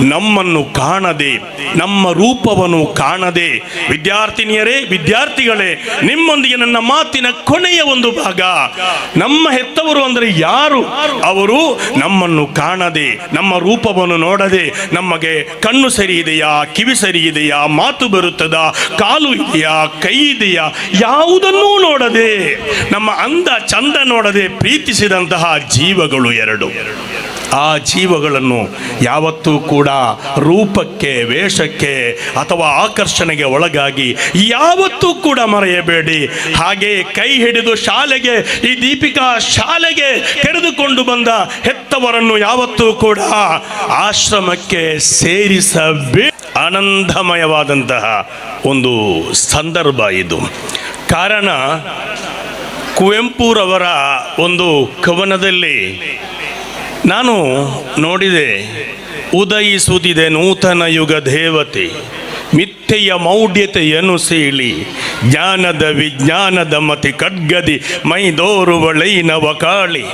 ನಮ್ಮನ್ನು ಕಾಣದೆ, ನಮ್ಮ ರೂಪವನ್ನು ಕಾಣದೆ, ವಿದ್ಯಾರ್ಥಿನಿಯರೇ, ವಿದ್ಯಾರ್ಥಿಗಳೇ, ನಿಮ್ಮೊಂದಿಗೆ ನನ್ನ ಮಾತಿನ ಕೊನೆಯ ಒಂದು ಭಾಗ. ನಮ್ಮ ಹೆತ್ತವರು ಅಂದರೆ ಯಾರು? ಅವರು ನಮ್ಮನ್ನು ಕಾಣದೆ, ನಮ್ಮ ರೂಪವನ್ನು ನೋಡದೆ, ನಮಗೆ ಕಣ್ಣು ಸರಿ ಇದೆಯಾ ಕಿವಿ ಸರಿ ಇದೆಯಾ ಮಾತು ಬರುತ್ತದಾ, ಕಾಲು ಇದೆಯಾ, ಕೈ ಇದೆಯಾ, ಯಾವುದನ್ನೂ ನೋಡದೆ, ನಮ್ಮ ಅಂದ ಚಂದ ನೋಡದೆ ಪ್ರೀತಿಸಿದಂತಹ ಜೀವಗಳು ಎರಡು. ಆ ಜೀವಗಳನ್ನು ಯಾವತ್ತೂ ಕೂಡ ರೂಪಕ್ಕೆ, ವೇಷಕ್ಕೆ ಅಥವಾ ಆಕರ್ಷಣೆಗೆ ಒಳಗಾಗಿ ಯಾವತ್ತೂ ಕೂಡ ಮರೆಯಬೇಡಿ. ಹಾಗೆ ಕೈ ಹಿಡಿದು ಶಾಲೆಗೆ, ಈ ದೀಪಿಕಾ ಶಾಲೆಗೆ ಕರೆದುಕೊಂಡು ಬಂದ ಹೆತ್ತವರನ್ನು ಯಾವತ್ತೂ ಕೂಡ ಆಶ್ರಮಕ್ಕೆ ಸೇರಿಸಬೇ ಆನಂದಮಯವಾದಂತಹ ಒಂದು ಸಂದರ್ಭ ಇದು. ಕಾರಣ ಕುವೆಂಪುರವರ ಒಂದು ಕವನದಲ್ಲಿ ನಾನು ನೋಡಿದೆ ಉದಯಿಸುತ್ತಿದೆ ನೂತನ ಯುಗ ದೇವತೆ, ಮಿಥ್ಯೆಯ ಮೌಢ್ಯತೆಯನ್ನು ಸೀಳಿ, ಜ್ಞಾನದ ವಿಜ್ಞಾನದ ಮತಿ ಖಡ್ಗದಿ ಮೈದೋರುವಳೈನವ ಕಾಳಿ,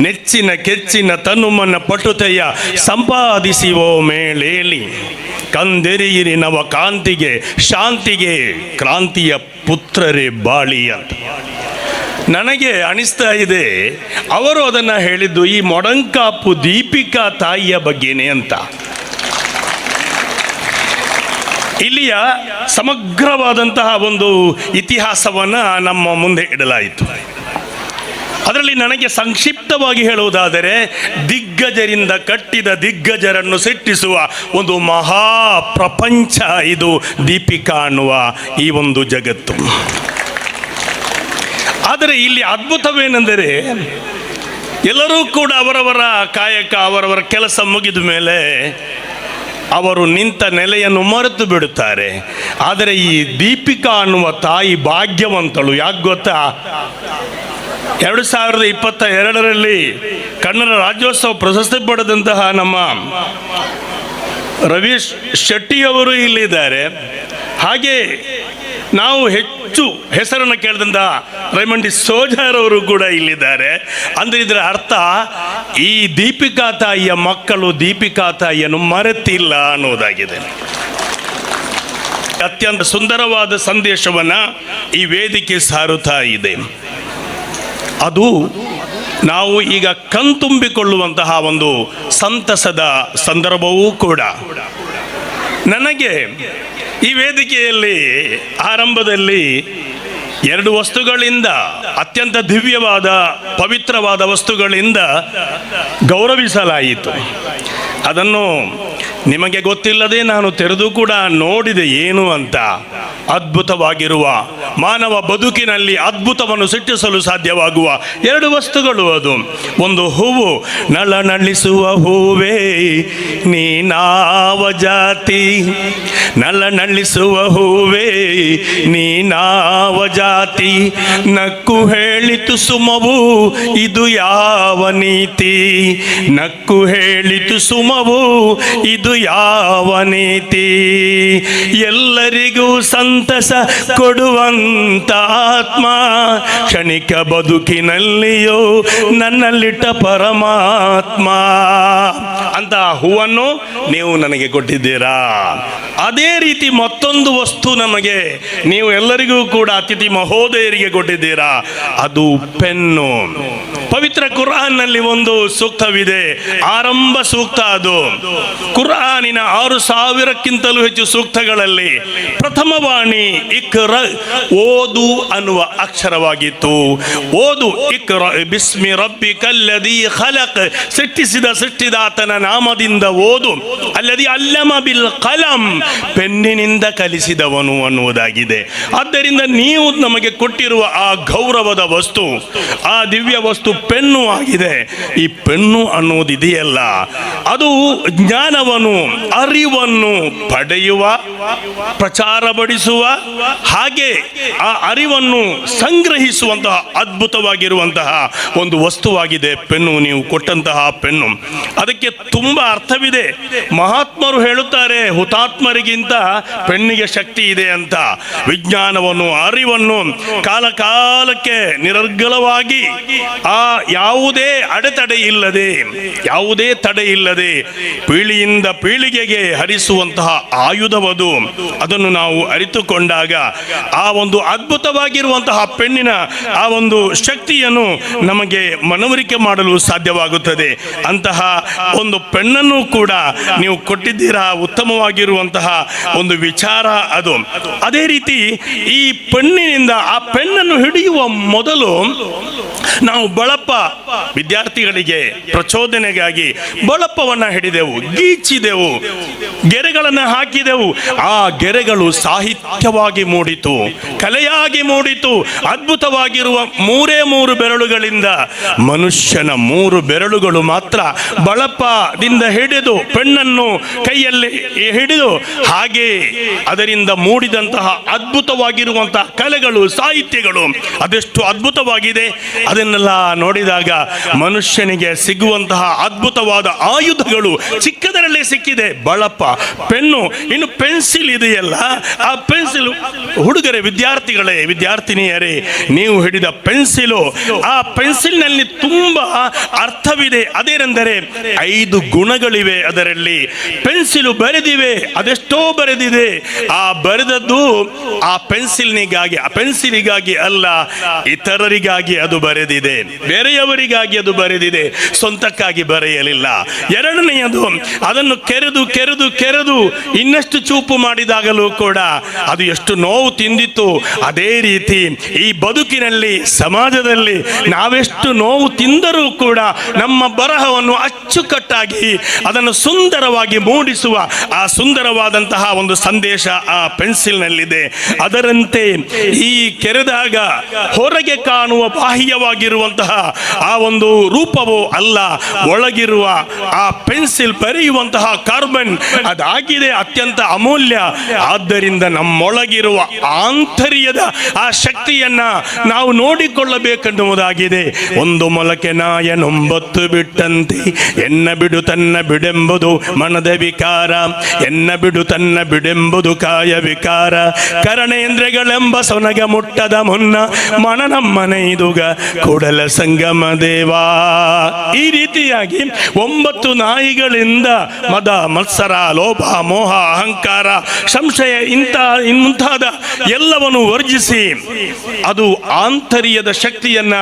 ನೆಚ್ಚಿನ ಕೆಚ್ಚಿನ ತನುಮನ ಪಟುತೆಯ ಸಂಪಾದಿಸಿವೋ ಮೇಳೇಳಿ, ಕಂದೆರಿಯಿರಿ ನವ ಕಾಂತಿಗೆ, ಶಾಂತಿಗೆ ಕ್ರಾಂತಿಯ ಪುತ್ರರೇ ಬಾಳಿ ಅಂತ ನನಗೆ ಅನಿಸ್ತಾ ಇದೆ, ಅವರು ಅದನ್ನು ಹೇಳಿದ್ದು ಈ ಮೊಡಂಕಾಪು ದೀಪಿಕಾ ತಾಯಿಯ ಬಗ್ಗೆನೇ ಅಂತ. ಇಲ್ಲಿಯ ಸಮಗ್ರವಾದಂತಹ ಒಂದು ಇತಿಹಾಸವನ್ನು ನಮ್ಮ ಮುಂದೆ ಇಡಲಾಯಿತು. ಅದರಲ್ಲಿ ನನಗೆ ಸಂಕ್ಷಿಪ್ತವಾಗಿ ಹೇಳುವುದಾದರೆ, ದಿಗ್ಗಜರಿಂದ ಕಟ್ಟಿದ ದಿಗ್ಗಜರನ್ನು ಸೆಟ್ಟಿಸುವ ಒಂದು ಮಹಾ ಪ್ರಪಂಚ ಇದು ದೀಪಿಕಾ ಅನ್ನುವ ಈ ಒಂದು ಜಗತ್ತು. ಆದರೆ ಇಲ್ಲಿ ಅದ್ಭುತವೇನೆಂದರೆ ಎಲ್ಲರೂ ಕೂಡ ಅವರವರ ಕಾಯಕ, ಅವರವರ ಕೆಲಸ ಮುಗಿದ ಮೇಲೆ ಅವರು ನಿಂತ ನೆಲೆಯನ್ನು ಮರೆತು ಬಿಡುತ್ತಾರೆ. ಆದರೆ ಈ ದೀಪಿಕಾ ಅನ್ನುವ ತಾಯಿ ಭಾಗ್ಯವಂತಳು, ಯಾಕೆ ಗೊತ್ತಾ? ಎರಡು ಸಾವಿರದ ಇಪ್ಪತ್ತ ಎರಡರಲ್ಲಿ ಕನ್ನಡ ರಾಜ್ಯೋತ್ಸವ ಪ್ರಶಸ್ತಿ ಪಡೆದಂತಹ ನಮ್ಮ ರವೀಶ್ ಶೆಟ್ಟಿಯವರು ಇಲ್ಲಿದ್ದಾರೆ. ಹಾಗೆ ನಾವು ಹೆಚ್ಚು ಹೆಸರನ್ನು ಕೇಳಿದಂಥ ರೈಮಂಡಿ ಸೋಜಾರ್ ಅವರು ಕೂಡ ಇಲ್ಲಿದ್ದಾರೆ. ಅಂದರೆ ಇದರ ಅರ್ಥ, ಈ ದೀಪಿಕಾ ತಾಯಿಯ ಮಕ್ಕಳು ದೀಪಿಕಾ ತಾಯಿಯನ್ನು ಮರೆತಿಲ್ಲ ಅನ್ನೋದಾಗಿದೆ. ಅತ್ಯಂತ ಸುಂದರವಾದ ಸಂದೇಶವನ್ನು ಈ ವೇದಿಕೆ ಸಾರುತ್ತಾ ಇದೆ. ಅದು ನಾವು ಈಗ ಕಣ್ತುಂಬಿಕೊಳ್ಳುವಂತಹ ಒಂದು ಸಂತಸದ ಸಂದರ್ಭವೂ ಕೂಡ. ನನಗೆ ಈ ವೇದಿಕೆಯಲ್ಲಿ ಆರಂಭದಲ್ಲಿ ಎರಡು ವಸ್ತುಗಳಿಂದ ಅತ್ಯಂತ ದಿವ್ಯವಾದ, ಪವಿತ್ರವಾದ ವಸ್ತುಗಳಿಂದ ಗೌರವಿಸಲಾಯಿತು. ಅದನ್ನು ನಿಮಗೆ ಗೊತ್ತಿಲ್ಲದೆ ನಾನು ತೆರೆದು ಕೂಡ ನೋಡಿದೆ ಏನು ಅಂತ. ಅದ್ಭುತವಾಗಿರುವ ಮಾನವ ಬದುಕಿನಲ್ಲಿ ಅದ್ಭುತವನ್ನು ಸೃಷ್ಟಿಸಲು ಸಾಧ್ಯವಾಗುವ ಎರಡು ವಸ್ತುಗಳು ಅದು. ಒಂದು ಹೂವು ನಳ ನಳಿಸುವ ಹೂವೇ, ನೀನಾವ ಜಾತಿ. ನಳ ನಳಿಸುವ ಹೂವೇ, ನೀನಾವ ಜಾತಿ. ನಕ್ಕು ಹೇಳಿತು ಸುಮವು, ಇದು ಯಾವ ನೀತಿ. ನಕ್ಕು ಹೇಳಿತು ಸುಮವು, ಇದು ಯಾವ ನೀತಿ. ಎಲ್ಲರಿಗೂ ಸಂತಸ ಕೊಡುವಂತ ಆತ್ಮ. ಕ್ಷಣಿಕ ಬದುಕಿನಲ್ಲಿಯೋ ನನ್ನಲ್ಲಿಟ್ಟ ಪರಮಾತ್ಮ. ಅಂತ ಹೂವನ್ನು ನೀವು ನನಗೆ ಕೊಟ್ಟಿದ್ದೀರಾ? ಅದೇ ರೀತಿ ಮತ್ತೊಂದು ವಸ್ತು ನಮಗೆ ನೀವು ಎಲ್ಲರಿಗೂ ಕೂಡ ಅತಿಥಿ ಮಹೋದಯರಿಗೆ ಕೊಟ್ಟಿದ್ದೀರಾ? ಅದು ಪೆನ್ನು. ಪವಿತ್ರ ಕುರಾನ್ನಲ್ಲಿ ಒಂದು ಸೂಕ್ತವಿದೆ. ಆರಂಭ ಸೂಕ್ತ ಅದು. ಕುರಾನಿನ ಆರು ಸಾವಿರಕ್ಕಿಂತಲೂ ಹೆಚ್ಚು ಸೂಕ್ತಗಳಲ್ಲಿ ಪ್ರಥಮ ವಾಣಿ ಇಕ್ರ ಓದು ಅನ್ನುವ ಅಕ್ಷರವಾಗಿತ್ತು. ಓದು, ಇಕ್ರ ಬಿಸ್ಮಿ ರಬ್ಬಿ ಕಲ್ಲದಿ ಖಲಕ್. ಸೃಷ್ಟಿಸಿದ ಸೃಷ್ಟಿದಾತನ ನಾಮದಿಂದ ಓದು. ಅಲ್ಲದಿ ಅಲ್ಲಮ ಬಿಲ್ ಕಲಂ. ಪೆನ್ನಿನಿಂದ ಕಲಿಸಿದವನು ಅನ್ನುವುದಾಗಿದೆ. ಆದ್ದರಿಂದ ನೀವು ನಮಗೆ ಕೊಟ್ಟಿರುವ ಆ ಗೌರವದ ವಸ್ತು, ಆ ದಿವ್ಯ ವಸ್ತು ಪೆನ್ನು ಆಗಿದೆ. ಈ ಪೆನ್ನು ಅನ್ನೋದಿದೆಯಲ್ಲ. ಅದು ಜ್ಞಾನವನ್ನು, ಅರಿವನ್ನು ಪಡೆಯುವ, ಪ್ರಚಾರಪಡಿಸುವ ಮಾಡಿಸುವ ಹಾಗೆ ಆ ಅರಿವನ್ನು ಸಂಗ್ರಹಿಸುವಂತಹ ಅದ್ಭುತವಾಗಿರುವಂತಹ ಒಂದು ವಸ್ತುವಾಗಿದೆ ಪೆನ್ನು. ನೀವು ಕೊಟ್ಟಂತಹ ಪೆನ್ನು. ಅದಕ್ಕೆ ತುಂಬಾ ಅರ್ಥವಿದೆ. ಮಹಾತ್ಮರು ಹೇಳುತ್ತಾರೆ, ಹುತಾತ್ಮರಿಗಿಂತ ಪೆನ್ನಿಗೆ ಶಕ್ತಿ ಇದೆ ಅಂತ. ವಿಜ್ಞಾನವನ್ನು, ಅರಿವನ್ನು ಕಾಲಕಾಲಕ್ಕೆ ನಿರರ್ಗಳವಾಗಿ ಆ ಯಾವುದೇ ಅಡೆತಡೆ ಇಲ್ಲದೆ, ಯಾವುದೇ ತಡೆ ಇಲ್ಲದೆ ಪೀಳಿಯಿಂದ ಪೀಳಿಗೆಗೆ ಹರಿಸುವಂತಹ ಆಯುಧವದು. ಅದನ್ನು ನಾವು ಅರಿತುಕೊಂಡಾಗ ಆ ಒಂದು ಅದ್ಭುತವಾಗಿರುವಂತಹ ಪೆಣ್ಣಿನ ಆ ಒಂದು ಶಕ್ತಿಯನ್ನು ನಮಗೆ ಮನವರಿಕೆ ಮಾಡಲು ಸಾಧ್ಯವಾಗುತ್ತದೆ. ಅಂತಹ ಒಂದು ಪೆಣ್ಣನ್ನು ಕೂಡ ನೀವು ಕೊಟ್ಟಿದ್ದೀರಾ? ಉತ್ತಮವಾಗಿರುವಂತಹ ಒಂದು ವಿಚಾರ ಅದು. ಅದೇ ರೀತಿ ಈ ಪೆಣ್ಣಿನಿಂದ ಆ ಪೆಣ್ಣನ್ನು ಹಿಡಿಯುವ ಮೊದಲು ನಾವು ಬಳಪ ವಿದ್ಯಾರ್ಥಿಗಳಿಗೆ ಪ್ರಚೋದನೆಗಾಗಿ ಬಳಪವನ್ನ ಹಿಡಿದೆವು, ಗೀಚಿದೆವು, ಗೆರೆಗಳನ್ನು ಹಾಕಿದೆವು. ಆ ಗೆರೆಗಳು ಸಾಹಿತ್ಯವಾಗಿ ಮೂಡಿತು, ಕಲೆಯಾಗಿ ಮೂಡಿತು, ಅದ್ಭುತವಾಗಿರುವ ಮೂರೇ ಮೂರು ಬೆರಳುಗಳಿಂದ ಮನುಷ್ಯನ ಮೂರು ಬೆರಳುಗಳು ಮಾತ್ರ ಬಳಪದಿಂದ ಹಿಡಿದು ಪೆಣ್ಣನ್ನು ಕೈಯಲ್ಲಿ ಹಿಡಿದು ಹಾಗೆ ಅದರಿಂದ ಮೂಡಿದಂತಹ ಅದ್ಭುತವಾಗಿರುವಂತಹ ಕಲೆಗಳು, ಸಾಹಿತ್ಯಗಳು ಅದೆಷ್ಟು ಅದ್ಭುತವಾಗಿದೆ. ಅದನ್ನೆಲ್ಲ ನೋಡಿದಾಗ ಮನುಷ್ಯನಿಗೆ ಸಿಗುವಂತಹ ಅದ್ಭುತವಾದ ಆಯುಧಗಳು ಚಿಕ್ಕದರಲ್ಲೇ ಸಿಕ್ಕಿದೆ. ಬಳಪ, ಪೆನ್ನು, ಇನ್ನು ಪೆನ್ಸಿಲ್ ಇದೆಯಲ್ಲ, ಆ ಪೆನ್ಸಿಲ್. ಹುಡುಗರೇ, ವಿದ್ಯಾರ್ಥಿಗಳೇ, ವಿದ್ಯಾರ್ಥಿನಿಯರೇ, ನೀವು ಹಿಡಿದ ಪೆನ್ಸಿಲು, ಆ ಪೆನ್ಸಿಲ್ನಲ್ಲಿ ತುಂಬಾ ಅರ್ಥವಿದೆ. ಅದೇನೆಂದರೆ ಐದು ಗುಣಗಳಿವೆ ಅದರಲ್ಲಿ. ಪೆನ್ಸಿಲು ಬರೆದಿವೆ, ಅದೆಷ್ಟೋ ಬರೆದಿದೆ. ಆ ಬರೆದದ್ದು ಆ ಪೆನ್ಸಿಲ್ನಿಗಾಗಿ, ಆ ಪೆನ್ಸಿಲಿಗಾಗಿ ಅಲ್ಲ, ಇತರರಿಗಾಗಿ ಅದು ಬರೆದಿದೆ. ಬೇರೆಯವರಿಗಾಗಿ ಅದು ಬರೆದಿದೆ. ಸ್ವಂತಕ್ಕಾಗಿ ಬರೆಯಲಿಲ್ಲ. ಎರಡನೆಯದು, ಅದನ್ನು ಕೆರೆದು ಕೆರೆದು ಕೆರೆದು ಇನ್ನಷ್ಟು ಚೂಪು ಮಾಡಿದಾಗಲೂ ಕೂಡ ಅದು ಎಷ್ಟು ನೋವು ತಿಂದಿತ್ತು. ಅದೇ ರೀತಿ ಈ ಬದುಕಿನಲ್ಲಿ, ಸಮಾಜದಲ್ಲಿ ನಾವೆಷ್ಟು ನೋವು ತಿಂದರೂ ಕೂಡ ನಮ್ಮ ಬರಹವನ್ನು ಅಚ್ಚುಕಟ್ಟಾಗಿ ಅದನ್ನು ಸುಂದರವಾಗಿ ಮೂಡಿಸುವ ಆ ಸುಂದರವಾದಂತಹ ಒಂದು ಸಂದೇಶ ಆ ಪೆನ್ಸಿಲ್ನಲ್ಲಿದೆ. ಅದರಂತೆ ಈ ಕೆರೆದಾಗ ಹೊರಗೆ ಕಾಣುವ ಬಾಹ್ಯವಾಗಿರುವಂತಹ ಆ ಒಂದು ರೂಪವು ಅಲ್ಲ, ಒಳಗಿರುವ ಆ ಪೆನ್ಸಿಲ್ ಬರೆಯುವಂತಹ ಕಾರ್ಬನ್ ಅದಾಗಿದೆ, ಅತ್ಯಂತ ಅಮೂಲ್ಯ. ಆದ್ದರಿಂದ ನಮ್ಮೊಳಗಿರುವ ಆಂತರ್ಯದ ಆ ಶಕ್ತಿಯನ್ನ ನಾವು ನೋಡಿಕೊಳ್ಳಬೇಕೆನ್ನುವುದಾಗಿದೆ. ಒಂದು ಮೊಲಕೆ ನಾಯನೊಂಬತ್ತು ಬಿಟ್ಟಂತೆ, ಎನ್ನ ಬಿಡು ತನ್ನ ಬಿಡೆಂಬುದು ಮನದ ವಿಕಾರ, ಎನ್ನ ಬಿಡು ತನ್ನ ಬಿಡೆಂಬುದು ಕಾಯ ವಿಕಾರ. ಕರಣೇಂದ್ರಗಳೆಂಬ ಸೊನಗ ಮುಟ್ಟದ ಮುನ್ನ ಮನನ ನಮ್ಮನೆ ಇದುಗ ಕೂಡಲ ಸಂಗಮ ದೇವಾ. ಈ ರೀತಿಯಾಗಿ ಒಂಬತ್ತು ನಾಯಿಗಳಿಂದ ಮದ ಮತ್ಸರ, ಲೋಭ, ಮೋಹ, ಅಹಂಕಾರ, ಸಂಶಯ ಇಂಥ ಮುಂತಾದ ಎಲ್ಲವನ್ನು ವರ್ಜಿಸಿ, ಅದು ಆಂತರ್ಯದ ಶಕ್ತಿಯನ್ನ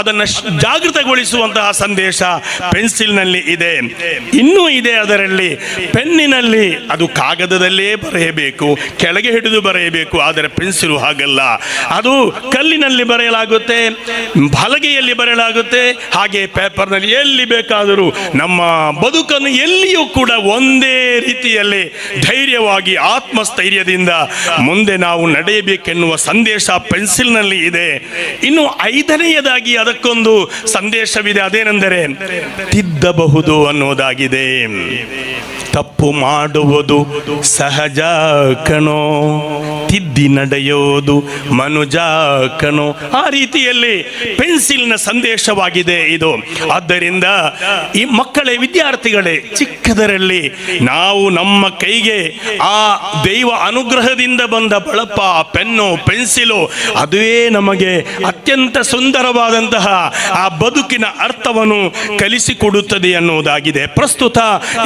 ಅದನ್ನ ಜಾಗೃತಗೊಳಿಸುವಂತಹ ಸಂದೇಶ ಪೆನ್ಸಿಲ್ನಲ್ಲಿ ಇದೆ. ಇನ್ನೂ ಇದೆ ಅದರಲ್ಲಿ. ಪೆನ್ನಿನಲ್ಲಿ ಅದು ಕಾಗದದಲ್ಲೇ ಬರೆಯಬೇಕು, ಕೆಳಗೆ ಹಿಡಿದು ಬರೆಯಬೇಕು, ಆದರೆ ಪೆನ್ಸಿಲು ಹಾಗಲ್ಲ. ಅದು ಕಲ್ಲಿನಲ್ಲಿ ಬರೆಯಲಾಗುತ್ತೆ, ಬಲಗೆಯಲ್ಲಿ ಬರೆಯಲಾಗುತ್ತೆ, ಹಾಗೆ ಪೇಪರ್ನಲ್ಲಿ ಎಲ್ಲಿ ಬೇಕಾದರೂ ನಮ್ಮ ಬದುಕನ್ನು ಎಲ್ಲಿಯೂ ಕೂಡ ಒಂದೇ ರೀತಿಯಲ್ಲಿ ಧೈರ್ಯವಾಗಿ, ಆತ್ಮಸ್ಥೈರ್ಯದಿಂದ ಮುಂದೆ ನಾವು ನಡೆಯಬೇಕೆನ್ನುವ ಸಂದೇಶ ಪೆನ್ಸಿಲ್ನಲ್ಲಿ ಇದೆ. ಇನ್ನು ಐದನೆಯದಾಗಿ ಅದಕ್ಕೊಂದು ಸಂದೇಶವಿದೆ, ಅದೇನೆಂದರೆ ತಿದ್ದಬಹುದು ಅನ್ನೋದಾಗಿದೆ. ತಪ್ಪು ಮಾಡುವುದು ಸಹಜ ಕಣೋ. ತಿದ್ದಿ ನಡೆಯೋದು ಮನುಜಾಕನು. ಆ ರೀತಿಯಲ್ಲಿ ಪೆನ್ಸಿಲ್ನ ಸಂದೇಶವಾಗಿದೆ ಇದು. ಆದ್ದರಿಂದ ಈ ಮಕ್ಕಳೇ, ವಿದ್ಯಾರ್ಥಿಗಳೇ, ಚಿಕ್ಕದರಲ್ಲಿ ನಾವು ನಮ್ಮ ಕೈಗೆ ಆ ದೈವ ಅನುಗ್ರಹದಿಂದ ಬಂದ ಬಳಪ, ಪೆನ್ನು, ಪೆನ್ಸಿಲು, ಅದುವೇ ನಮಗೆ ಅತ್ಯಂತ ಸುಂದರವಾದಂತಹ ಆ ಬದುಕಿನ ಅರ್ಥವನ್ನು ಕಲಿಸಿಕೊಡುತ್ತದೆ ಅನ್ನುವುದಾಗಿದೆ. ಪ್ರಸ್ತುತ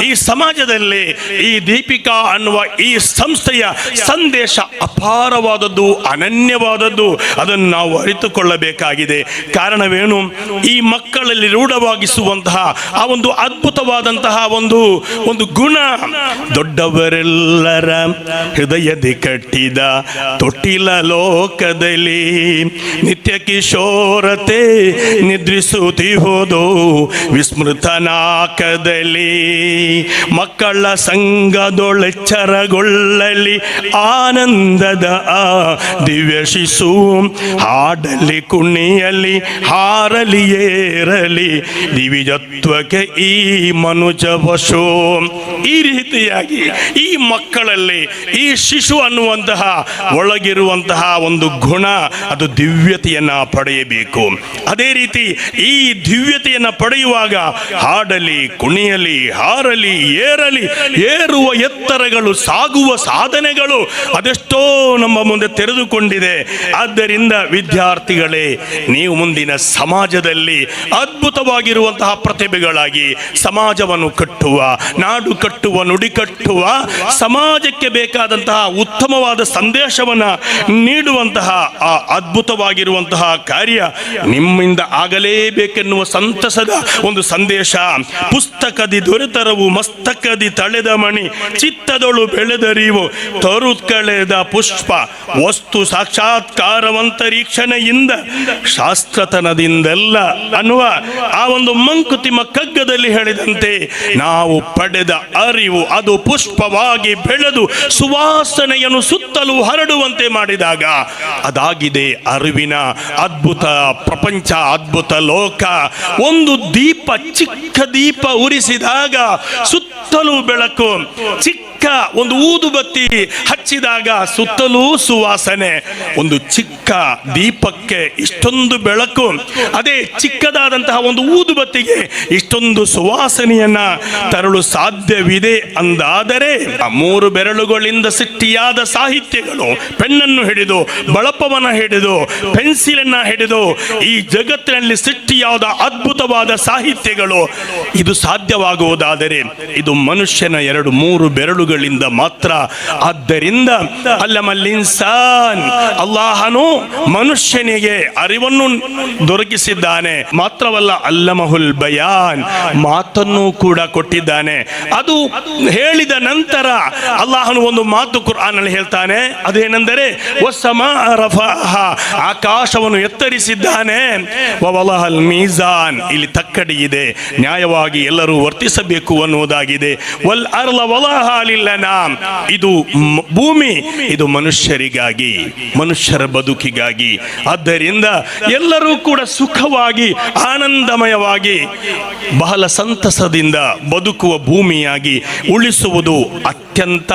ಈ ಸಮಾಜದಲ್ಲಿ ಈ ದೀಪಿಕಾ ಅನ್ನುವ ಈ ಸಂಸ್ಥೆಯ ಸಂದೇಶ ಅಪಾರವಾದದ್ದು, ಅನನ್ಯವಾದದ್ದು, ಅದನ್ನು ನಾವು ಅರಿತುಕೊಳ್ಳಬೇಕಾಗಿದೆ. ಕಾರಣವೇನು? ಈ ಮಕ್ಕಳಲ್ಲಿ ರೂಢವಾಗಿಸುವಂತಹ ಆ ಒಂದು ಅದ್ಭುತವಾದಂತಹ ಒಂದು ಒಂದು ಗುಣ. ದೊಡ್ಡವರೆಲ್ಲರ ಹೃದಯದಿ ಕಟ್ಟಿದ ತೊಟ್ಟಿಲ ಲೋಕದಲ್ಲಿ ನಿತ್ಯ ಕಿಶೋರತೆ ನಿದ್ರಿಸುತ್ತಿಹುದು ವಿಸ್ಮೃತನಾಕದಲ್ಲಿ ಮಕ್ಕಳ ಸಂಘದೊಳೆಚ್ಚರಗೊಳ್ಳಲಿ ಆನಂದ ಆನಂದದ ಆ ದಿವ್ಯ ಶಿಶು, ಹಾಡಲಿ ಕುಣಿಯಲಿ ಹಾರಲಿ ಏರಲಿ ದಿವಿಜತ್ವಕ್ಕೆ ಈ ಮನುಜ ವಶು. ಈ ರೀತಿಯಾಗಿ ಈ ಮಕ್ಕಳಲ್ಲಿ ಈ ಶಿಶು ಅನ್ನುವಂತಹ, ಒಳಗಿರುವಂತಹ ಒಂದು ಗುಣ, ಅದು ದಿವ್ಯತೆಯನ್ನು ಪಡೆಯಬೇಕು. ಅದೇ ರೀತಿ ಈ ದಿವ್ಯತೆಯನ್ನು ಪಡೆಯುವಾಗ ಹಾಡಲಿ, ಕುಣಿಯಲಿ, ಹಾರಲಿ, ಏರಲಿ, ಏರುವ ಎತ್ತರಗಳು, ಸಾಗುವ ಸಾಧನೆಗಳು ಅದೆಷ್ಟೋ ನಮ್ಮ ಮುಂದೆ ತೆರೆದುಕೊಂಡಿದೆ. ಆದ್ದರಿಂದ ವಿದ್ಯಾರ್ಥಿಗಳೇ, ನೀವು ಮುಂದಿನ ಸಮಾಜದಲ್ಲಿ ಅದ್ಭುತವಾಗಿರುವಂತಹ ಪ್ರತಿಭೆಗಳಾಗಿ ಸಮಾಜವನ್ನು ಕಟ್ಟುವ, ನಾಡು ಕಟ್ಟುವ, ನುಡಿ ಕಟ್ಟುವ, ಸಮಾಜಕ್ಕೆ ಬೇಕಾದಂತಹ ಉತ್ತಮವಾದ ಸಂದೇಶವನ್ನ ನೀಡುವಂತಹ ಆ ಅದ್ಭುತವಾಗಿರುವಂತಹ ಕಾರ್ಯ ನಿಮ್ಮಿಂದ ಆಗಲೇಬೇಕೆನ್ನುವ ಸಂತಸದ ಒಂದು ಸಂದೇಶ. ಪುಸ್ತಕದಿ ದೊರೆತರವು, ಮಸ್ತಕದಿ ತಳೆದ ಮಣಿ, ಚಿತ್ತದೊಳು ಬೆಳೆದರಿವು, ತರುತ್ಕಳೆದ ಪುಷ್ಪ, ವಸ್ತು ಸಾಕ್ಷಾತ್ಕಾರವಂತರೀಕ್ಷಣೆಯಿಂದ ಶಾಸ್ತ್ರತನದಿಂದಲ್ಲ ಅನ್ನುವ ಆ ಒಂದು ಮಂಕುತಿಮ್ಮ ಕಗ್ಗದಲ್ಲಿ ಹೇಳಿದಂತೆ, ನಾವು ಪಡೆದ ಅರಿವು ಅದು ಪುಷ್ಪವಾಗಿ ಬೆಳೆದು ಸುವಾಸನೆಯನ್ನು ಸುತ್ತಲೂ ಹರಡುವಂತೆ ಮಾಡಿದಾಗ, ಅದಾಗಿದೆ ಅರಿವಿನ ಅದ್ಭುತ ಪ್ರಪಂಚ, ಅದ್ಭುತ ಲೋಕ. ಒಂದು ದೀಪ ಚಿಕ್ಕ ದೀಪ ಉರಿಸಿದಾಗ ಸುತ್ತಲೂ ಬೆಳಕು, ಚಿಕ್ಕ ಒಂದು ಊದುಬತ್ತಿ ಹಚ್ಚಿದಾಗ ಸುತ್ತಲೂ ಸುವಾಸನೆ. ಒಂದು ಚಿಕ್ಕ ದೀಪಕ್ಕೆ ಇಷ್ಟೊಂದು ಬೆಳಕು. ಅದೇ ಚಿಕ್ಕದಾದಂತಹ ಒಂದು ಊದುಬತ್ತಿಗೆ ಇಷ್ಟೊಂದು ಸುವಾಸನೆಯನ್ನ ತರಲು ಸಾಧ್ಯವಿದೆ ಅಂದಾದರೆ, ಆ ಮೂರು ಬೆರಳುಗಳಿಂದ ಸೃಷ್ಟಿಯಾದ ಸಾಹಿತ್ಯಗಳು, ಪೆನ್ನನ್ನು ಹಿಡಿದು, ಬಳಪವನ ಹಿಡಿದು, ಪೆನ್ಸಿಲನ್ನ ಹಿಡಿದು, ಈ ಜಗತ್ತಿನಲ್ಲಿ ಸೃಷ್ಟಿಯಾದ ಅದ್ಭುತವಾದ ಸಾಹಿತ್ಯಗಳು ಇದು ಸಾಧ್ಯವಾಗುವುದಾದರೆ, ಇದು ಮನುಷ್ಯನ ಎರಡು ಮೂರು ಬೆರಳುಗಳಿಂದ ಮಾತ್ರ. ಆದ್ದರಿಂದ ಅಲ್ಲಮಲ್ ಇನ್ಸಾನ್ ಅಲ್ಲಾಹನು ಮನುಷ್ಯನಿಗೆ ಅರಿವನ್ನು ದೊರಕಿಸಿದ್ದಾನೆ. ಮಾತ್ರವಲ್ಲ ಅಲ್ಲಮಹುಲ್ ಬಯಾನ್, ಮಾತನ್ನು ಕೂಡ ಕೊಟ್ಟಿದ್ದಾನೆ. ಅದು ಹೇಳಿದ ನಂತರ ಅಲ್ಲಾಹನು ಒಂದು ಮಾತು ಕುರ್ಆನಲ್ಲಿ ಹೇಳ್ತಾನೆ. ಅದೇನೆಂದರೆ ಆಕಾಶವನ್ನು ಎತ್ತರಿಸಿದ್ದಾನೆ. ಮೀಜಾನ್ ಇಲ್ಲಿ ತಕ್ಕಡಿ ಇದೆ. ನ್ಯಾಯವಾಗಿ ಎಲ್ಲರೂ ವರ್ತಿಸಬೇಕು ಅನ್ನುವುದಾಗಿದೆ. ಇದು ಭೂಮಿ, ಇದು ಮನುಷ್ಯರಿಗಾಗಿ, ಮನುಷ್ಯರ ಬದುಕಿಗಾಗಿ. ಆದ್ದರಿಂದ ಎಲ್ಲರೂ ಕೂಡ ಸುಖವಾಗಿ, ಆನಂದಮಯವಾಗಿ, ಬಹಳ ಸಂತಸದಿಂದ ಬದುಕುವ ಭೂಮಿಯಾಗಿ ಉಳಿಸುವುದು ಅತ್ಯಂತ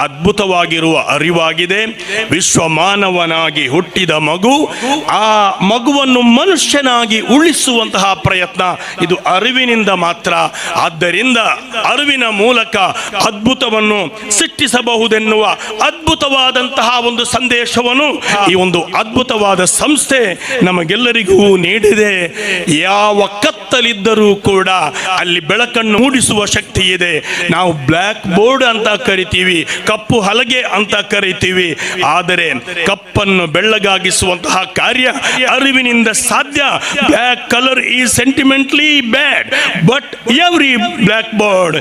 ಅದ್ಭುತವಾಗಿರುವ ಅರಿವಾಗಿದೆ. ವಿಶ್ವ ಮಾನವನಾಗಿ ಹುಟ್ಟಿದ ಮಗು, ಆ ಮಗುವನ್ನು ಮನುಷ್ಯನಾಗಿ ಉಳಿಸುವಂತಹ ಪ್ರಯತ್ನ ಇದು ಅರಿವಿನಿಂದ ಮಾತ್ರ. ಆದ್ದರಿಂದ ಅರಿವಿನ ಮೂಲಕ ಅದ್ಭುತವನ್ನು ಸೃಷ್ಟಿಸಬಹುದೆನ್ನುವ ಅದ್ಭುತವಾದಂತಹ ಒಂದು ಸಂದೇಶವನ್ನು ಈ ಒಂದು ಅದ್ಭುತವಾದ ಸಂಸ್ಥೆ ನಮಗೆಲ್ಲರಿಗೂ ನೀಡಿದೆ. ಯಾವ ಕತ್ತಲಿದ್ದರೂ ಕೂಡ ಅಲ್ಲಿ ಬೆಳಕನ್ನು ಮೂಡಿಸುವ ಶಕ್ತಿ ಇದೆ. ನಾವು ಬ್ಲ್ಯಾಕ್ ಬೋರ್ಡ್ ಅಂತ ಕರಿತೀವಿ, ಕಪ್ಪು ಹಲಗೆ ಅಂತ ಕರಿತೀವಿ. ಆದರೆ ಕಪ್ಪನ್ನು ಬೆಳ್ಳಗಾಗಿಸುವಂತಹ ಕಾರ್ಯ ಅರಿವಿನಿಂದ ಸಾಧ್ಯ. ಬ್ಲ್ಯಾಕ್ ಕಲರ್ ಈ sentimentally bad, but every black board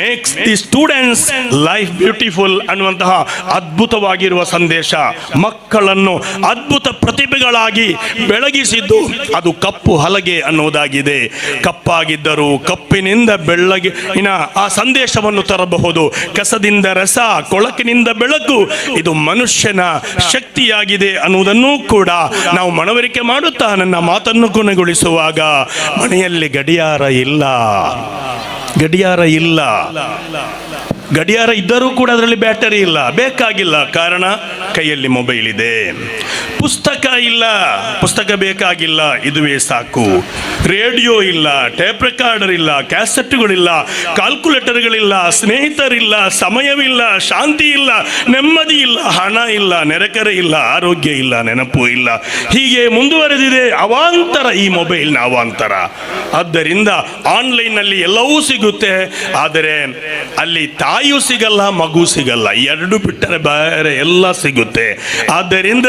makes the students life beautiful ಅನ್ನುವಂತಹ ಅದ್ಭುತವಾಗಿರುವ ಸಂದೇಶ. ಮಕ್ಕಳನ್ನು ಅದ್ಭುತ ಪ್ರತಿಭೆಗಳಾಗಿ ಬೆಳಗಿಸಿದ್ದು ಅದು ಕಪ್ಪು ಹಲಗೆ ಅನ್ನುವುದಾಗಿದೆ ಕಪ್ಪಾಗಿದ್ದರೂ ಕಪ್ಪಿನಿಂದ ಬೆಳ್ಳಗಿನ ಆ ಸಂದೇಶವನ್ನು ತರಬಹುದು. ಕಸದಿಂದ ರಸ, ಕೊಳಕಿನಿಂದ ಬೆಳಕು, ಇದು ಮನುಷ್ಯನ ಶಕ್ತಿಯಾಗಿದೆ ಅನ್ನುವುದನ್ನು ಕೂಡ ನಾವು ಮನವರಿಕೆ ಮಾಡುತ್ತಾ ನನ್ನ ಮಾತನ್ನು ಕೊನೆಗೊಳಿಸುವಾಗ ಮನೆಯಲ್ಲಿ ಗಡಿಯಾರ ಇಲ್ಲ. ಗಡಿಯಾರ ಇಲ್ಲ. ಗಡಿಯಾರ ಇದ್ದರೂ ಕೂಡ ಅದರಲ್ಲಿ ಬ್ಯಾಟರಿ ಇಲ್ಲ. ಬೇಕಾಗಿಲ್ಲ. ಕಾರಣ ಕೈಯಲ್ಲಿ ಮೊಬೈಲ್ ಇದೆ. ಪುಸ್ತಕ ಇಲ್ಲ. ಪುಸ್ತಕ ಬೇಕಾಗಿಲ್ಲ. ಇದುವೇ ಸಾಕು. ರೇಡಿಯೋ ಇಲ್ಲ. ಟೇಪ್ ರೆಕಾರ್ಡರ್ ಇಲ್ಲ. ಕ್ಯಾಸೆಟ್ಗಳಿಲ್ಲ ಕಾಲ್ಕುಲೇಟರ್ಗಳಿಲ್ಲ. ಸ್ನೇಹಿತರಿಲ್ಲ. ಸಮಯವಿಲ್ಲ. ಶಾಂತಿ ಇಲ್ಲ. ನೆಮ್ಮದಿ ಇಲ್ಲ. ಹಣ ಇಲ್ಲ. ನೆರೆಕರೆ ಇಲ್ಲ. ಆರೋಗ್ಯ ಇಲ್ಲ. ನೆನಪು ಇಲ್ಲ. ಹೀಗೆ ಮುಂದುವರೆದಿದೆ ಅವಾಂತರ ಈ ಮೊಬೈಲ್ನ ಅವಾಂತರ. ಆದ್ದರಿಂದ ಆನ್ಲೈನ್ನಲ್ಲಿ ಎಲ್ಲವೂ ಸಿಗುತ್ತೆ. ಆದರೆ ಅಲ್ಲಿ ತಾಯಿಯೂ ಸಿಗಲ್ಲ, ಮಗು ಸಿಗಲ್ಲ. ಎರಡು ಬಿಟ್ಟರೆ ಬೇರೆ ಎಲ್ಲ ಸಿಗುತ್ತೆ. ಆದ್ದರಿಂದ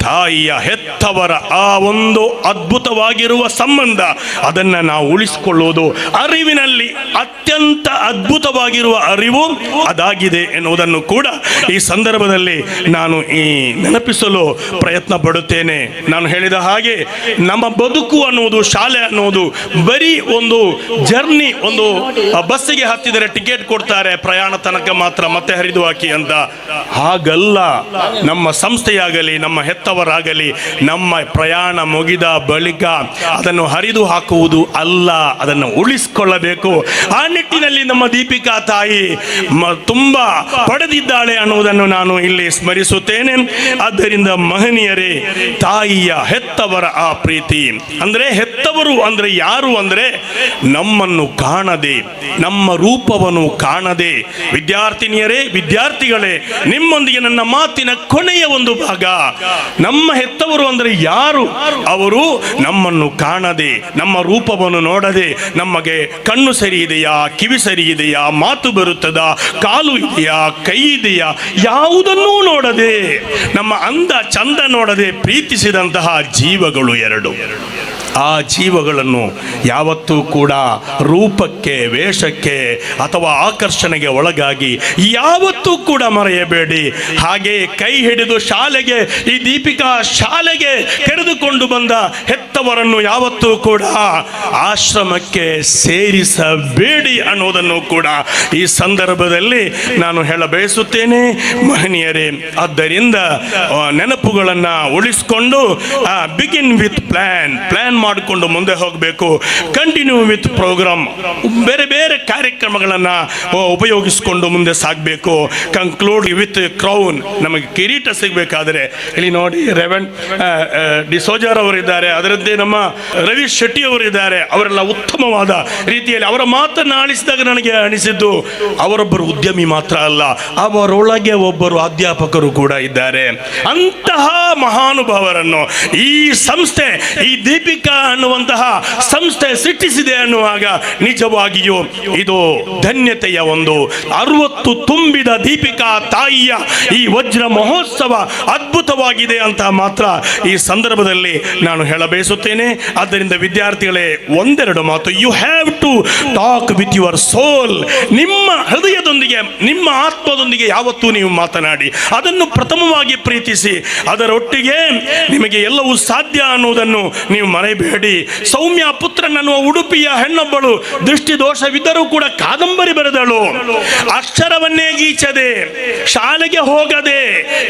ತಾಯಿಯ ಹೆತ್ತವರ ಆ ಒಂದು ಅದ್ಭುತವಾಗಿರುವ ಸಂಬಂಧ ಅದನ್ನು ನಾವು ಉಳಿಸಿಕೊಳ್ಳುವುದು. ಅರಿವಿನಲ್ಲಿ ಅತ್ಯಂತ ಅದ್ಭುತವಾಗಿರುವ ಅರಿವು ಅದಾಗಿದೆ ಎನ್ನುವುದನ್ನು ಕೂಡ ಈ ಸಂದರ್ಭದಲ್ಲಿ ನಾನು ಈ ನೆನಪಿಸಲು ಪ್ರಯತ್ನ ಪಡುತ್ತೇನೆ. ನಾನು ಹೇಳಿದ ಹಾಗೆ ನಮ್ಮ ಬದುಕು ಅನ್ನುವುದು, ಶಾಲೆ ಅನ್ನುವುದು ಬರೀ ಒಂದು ಜರ್ನಿ, ಒಂದು ಬಸ್ಸಿಗೆ ಹತ್ತಿದರೆ ಟಿಕೆಟ್ ಕೊಡ್ತಾರೆ, ಪ್ರಯಾಣ ತನಕ ಮಾತ್ರ ಮತ್ತೆ ಹರಿದು ಹಾಕಿ ಅಂತ. ಹಾಗಲ್ಲ. ನಮ್ಮ ಸಂಸ್ಥೆಯಾಗಲಿ, ನಮ್ಮ ಹೆತ್ತವರಾಗಲಿ, ನಮ್ಮ ಪ್ರಯಾಣ ಮುಗಿದ ಬಳಿಕ ಅದನ್ನು ಹರಿದು ಹಾಕುವುದು ಅಲ್ಲ, ಅದನ್ನು ಉಳಿಸಿಕೊಳ್ಳಬೇಕು. ಆ ನಿಟ್ಟಿನಲ್ಲಿ ನಮ್ಮ ದೀಪಿಕಾ ತಾಯಿ ತುಂಬಾ ಪಡೆದಿದ್ದಾಳೆ ಅನ್ನುವುದನ್ನು ನಾನು ಇಲ್ಲಿ ಸ್ಮರಿಸುತ್ತೇನೆ. ಆದ್ದರಿಂದ ಮಹನೀಯರೇ, ತಾಯಿಯ ಹೆತ್ತವರ ಆ ಪ್ರೀತಿ. ಅಂದ್ರೆ ಹೆತ್ತವರು ಅಂದ್ರೆ ಯಾರು ಅಂದ್ರೆ ನಮ್ಮನ್ನು ಕಾಣದೆ, ನಮ್ಮ ರೂಪವನ್ನು ಕಾಣದೆ. ವಿದ್ಯಾರ್ಥಿನಿಯರೇ, ವಿದ್ಯಾರ್ಥಿಗಳೇ, ನಿಮ್ಮೊಂದಿಗೆ ನನ್ನ ಮಾತಿನ ಕೊನೆಯ ಒಂದು ಭಾಗ. ನಮ್ಮ ಹೆತ್ತವರು ಅಂದರೆ ಯಾರು? ಅವರು ನಮ್ಮನ್ನು ಕಾಣದೆ, ನಮ್ಮ ರೂಪವನ್ನು ನೋಡದೆ, ನಮಗೆ ಕಣ್ಣು ಸರಿ ಇದೆಯಾ ಕಿವಿ ಸರಿ ಇದೆಯಾ ಮಾತು ಬರುತ್ತದಾ, ಕಾಲು ಇದೆಯಾ, ಕೈ ಇದೆಯಾ, ಯಾವುದನ್ನೂ ನೋಡದೆ, ನಮ್ಮ ಅಂದ ಚಂದ ನೋಡದೆ ಪ್ರೀತಿಸಿದಂತಹ ಜೀವಗಳು ಎರಡು. ಆ ಜೀವಗಳನ್ನು ಯಾವತ್ತೂ ಕೂಡ ರೂಪಕ್ಕೆ, ವೇಷಕ್ಕೆ ಅಥವಾ ಆಕರ್ಷಣೆಗೆ ಒಳಗಾಗಿ ಯಾವತ್ತೂ ಕೂಡ ಮರೆಯಬೇಡಿ. ಹಾಗೆ ಕೈ ಹಿಡಿದು ಶಾಲೆಗೆ, ಈ ದೀಪಿಕಾ ಶಾಲೆಗೆ ಕರೆದುಕೊಂಡು ಬಂದ ಹೆತ್ತವರನ್ನು ಯಾವತ್ತೂ ಕೂಡ ಆಶ್ರಮಕ್ಕೆ ಸೇರಿಸಬೇಡಿ ಅನ್ನೋದನ್ನು ಕೂಡ ಈ ಸಂದರ್ಭದಲ್ಲಿ ನಾನು ಹೇಳ ಬಯಸುತ್ತೇನೆ ಮಹನೀಯರೇ, ಆದ್ದರಿಂದ ನೆನಪುಗಳನ್ನು ಉಳಿಸಿಕೊಂಡು ಬಿಗಿನ್ ವಿತ್ ಪ್ಲಾನ್ ಪ್ಲಾನ್ ಮಾಡಿಕೊಂಡು ಮುಂದೆ ಹೋಗಬೇಕು. ಕಂಟಿನ್ಯೂ ವಿತ್ ಪ್ರೋಗ್ರಾಮ್ ಬೇರೆ ಬೇರೆ ಕಾರ್ಯಕ್ರಮಗಳನ್ನು ಉಪಯೋಗಿಸಿಕೊಂಡು ಮುಂದೆ ಸಾಗಬೇಕು. ಕನ್ಕ್ಲೂಡ್ ವಿತ್ ಕ್ರೌನ್ ನಮಗೆ ಕಿರೀಟ ಸಿಗಬೇಕಾದ್ರೆ, ಇಲ್ಲಿ ನೋಡಿ ರೆವೆನ್ ಡಿಸೋಜರ್ ಅವರಿದ್ದಾರೆ. ಅದರದ್ದೇ ನಮ್ಮ ರವಿ ಶೆಟ್ಟಿ ಅವರಿದ್ದಾರೆ. ಅವರೆಲ್ಲ ಉತ್ತಮವಾದ ರೀತಿಯಲ್ಲಿ ಅವರ ಮಾತನ್ನು ಆಲಿಸಿದಾಗ ನನಗೆ ಅನಿಸಿದ್ದು, ಅವರೊಬ್ಬರು ಉದ್ಯಮಿ ಮಾತ್ರ ಅಲ್ಲ, ಅವರೊಳಗೆ ಒಬ್ಬರು ಅಧ್ಯಾಪಕರು ಕೂಡ ಇದ್ದಾರೆ. ಅಂತಹ ಮಹಾನುಭಾವರನ್ನು ಈ ಸಂಸ್ಥೆ, ಈ ದೀಪಿಕಾ ಅನ್ನುವಂತಹ ಸಂಸ್ಥೆ ಸಿಟ್ಟಿಸಿದೆ ಅನ್ನುವಾಗ ನಿಜವಾಗಿಯೂ ಇದು ಧನ್ಯತೆಯ ಒಂದು ಅರವತ್ತು ತುಂಬಿದ ದೀಪಿಕಾ ತಾಯಿಯ ಈ ವಜ್ರ ಮಹೋತ್ಸವ ಅದ್ಭುತವಾಗಿದೆ ಅಂತ ಮಾತ್ರ ಈ ಸಂದರ್ಭದಲ್ಲಿ ನಾನು ಹೇಳ ಬಯಸುತ್ತೇನೆ ಆದ್ದರಿಂದ ವಿದ್ಯಾರ್ಥಿಗಳೇ, ಒಂದೆರಡು ಮಾತು. You have to talk with your soul ನಿಮ್ಮ ಹೃದಯದೊಂದಿಗೆ, ನಿಮ್ಮ ಆತ್ಮದೊಂದಿಗೆ ಯಾವತ್ತೂ ನೀವು ಮಾತನಾಡಿ. ಅದನ್ನು ಪ್ರಥಮವಾಗಿ ಪ್ರೀತಿಸಿ, ಅದರೊಟ್ಟಿಗೆ ನಿಮಗೆ ಎಲ್ಲವೂ ಸಾಧ್ಯ ಅನ್ನುವುದನ್ನು ನೀವು ಮರೆಯಬೇಡಿ ಸೌಮ್ಯ ಪುತ್ರನನ್ನುವ ಉಡುಪಿಯ ಹೆಣ್ಣೊಬ್ಬಳು ದೃಷ್ಟಿ ದೋಷವಿದ್ದರೂ ಕೂಡ ಕಾದಂಬರಿ ಬರೆದಳು. ಅಕ್ಷರವನ್ನೇ ಗೀಚದೆ, ಶಾಲೆಗೆ ಹೋಗದೆ,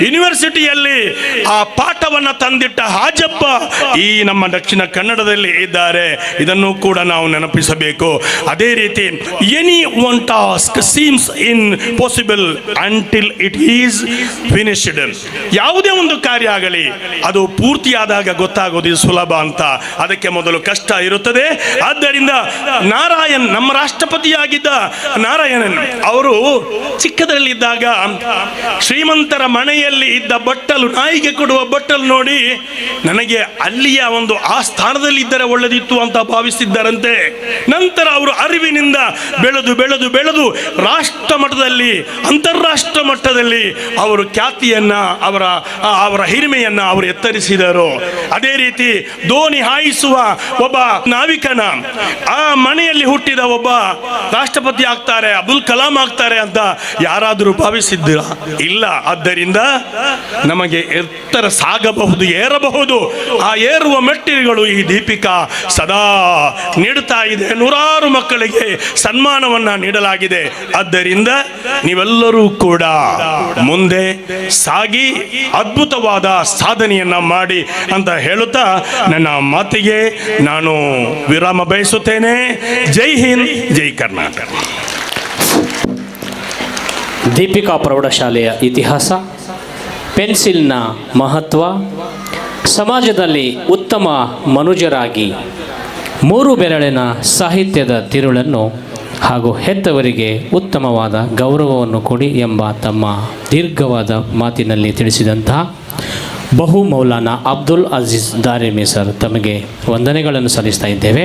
ಯೂನಿವರ್ಸಿಟಿಯಲ್ಲಿ ಆ ಪಾಠವನ್ನ ತಂದಿಟ್ಟ ಹಾಜಪ್ಪ ಈ ನಮ್ಮ ದಕ್ಷಿಣ ಕನ್ನಡದಲ್ಲಿ ಇದ್ದಾರೆ. ಇದನ್ನು ಕೂಡ ನಾವು ನೆನಪಿಸಬೇಕು. ಅದೇ ರೀತಿ any one task seems impossible until it is finished ಯಾವುದೇ ಒಂದು ಕಾರ್ಯ ಆಗಲಿ, ಅದು ಪೂರ್ತಿಯಾದಾಗ ಗೊತ್ತಾಗೋದು ಸುಲಭ ಅಂತ. ಅದಕ್ಕೆ ಮೊದಲು ಕಷ್ಟ ಇರುತ್ತದೆ. ಆದ್ದರಿಂದ ನಾರಾಯಣ್ ನಮ್ಮ ರಾಷ್ಟ್ರಪತಿಯಾಗಿದ್ದ ನಾರಾಯಣನ್ ಅವರು ಚಿಕ್ಕದರಲ್ಲಿದ್ದಾಗ ಶ್ರೀಮಂತರ ಮನೆಯಲ್ಲಿ ಇದ್ದ ಬಟ್ಟಲು, ನಾಯಿಗೆ ಕೊಡುವ ಬಟ್ಟಲು ನೋಡಿ ನನಗೆ ಅಲ್ಲಿಯ ಒಂದು ಆ ಸ್ಥಾನದಲ್ಲಿ ಇದ್ದರೆ ಒಳ್ಳೆದಿತ್ತು ಅಂತ ಭಾವಿಸಿದ್ದರಂತೆ. ನಂತರ ಅವರು ಅರಿವಿನಿಂದ ಬೆಳೆದು ಬೆಳೆದು ಬೆಳೆದು ರಾಷ್ಟ್ರ ಮಟ್ಟದಲ್ಲಿ, ಅಂತಾರಾಷ್ಟ್ರ ಮಟ್ಟದಲ್ಲಿ ಅವರು ಖ್ಯಾತಿಯನ್ನ ಅವರ ಅವರ ಹಿರಿಮೆಯನ್ನ ಅವರು ಎತ್ತರಿಸಿದರು. ಅದೇ ರೀತಿ ದೋಣಿ ಹಾಯಿಸುವ ಒಬ್ಬ ನಾವಿಕನ ಆ ಮನೆಯಲ್ಲಿ ಹುಟ್ಟಿದ ಒಬ್ಬ ರಾಷ್ಟ್ರಪತಿ ಆಗ್ತಾರೆ, ಅಬ್ದುಲ್ ಕಲಾಂ ಆಗ್ತಾರೆ ಅಂತ ಯಾರಾದರೂ ಭಾವಿಸಿದ್ದೀರ? ಇಲ್ಲ. ಆದ್ದರಿಂದ ನಮಗೆ ಎತ್ತರ ಸಾಗಬಹುದು, ಏರಬಹುದು. ಆ ಏರುವ ಮೆಟ್ಟಿಲುಗಳು ಈ ದೀಪಿಕಾ ಸದಾ ನೀಡುತ್ತಾ ಇದೆ. ನೂರಾರು ಮಕ್ಕಳಿಗೆ ಸನ್ಮಾನವನ್ನ ನೀಡಲಾಗಿದೆ. ಆದ್ದರಿಂದ ನೀವೆಲ್ಲರೂ ಕೂಡ ಮುಂದೆ ಸಾಗಿ ಅದ್ಭುತವಾದ ಸಾಧನೆಯನ್ನ ಮಾಡಿ ಅಂತ ಹೇಳುತ್ತಾ ನನ್ನ ಮಾತಿಗೆ ನಾನು ವಿರಾಮ ಬಯಸುತ್ತೇನೆ. ಜೈ ಹಿಂದ್, ಜೈ ಕರ್ನಾಟಕ. ದೀಪಿಕಾ ಪ್ರೌಢಶಾಲೆಯ ಇತಿಹಾಸ, ಪೆನ್ಸಿಲ್ನ ಮಹತ್ವ, ಸಮಾಜದಲ್ಲಿ ಉತ್ತಮ ಮನುಜರಾಗಿ ಮೂರು ಬೆರಳಿನ ಸಾಹಿತ್ಯದ ತಿರುಳನ್ನು ಹಾಗೂ ಹೆತ್ತವರಿಗೆ ಉತ್ತಮವಾದ ಗೌರವವನ್ನು ಕೊಡಿ ಎಂಬ ತಮ್ಮ ದೀರ್ಘವಾದ ಮಾತಿನಲ್ಲಿ ತಿಳಿಸಿದಂತಹ ಬಹು ಮೌಲಾನಾ ಅಬ್ದುಲ್ ಅಜೀಜ್ ದಾರಿಮಿ ಸರ್ ತಮಗೆ ವಂದನೆಗಳನ್ನು ಸಲ್ಲಿಸ್ತಾ ಇದ್ದೇವೆ.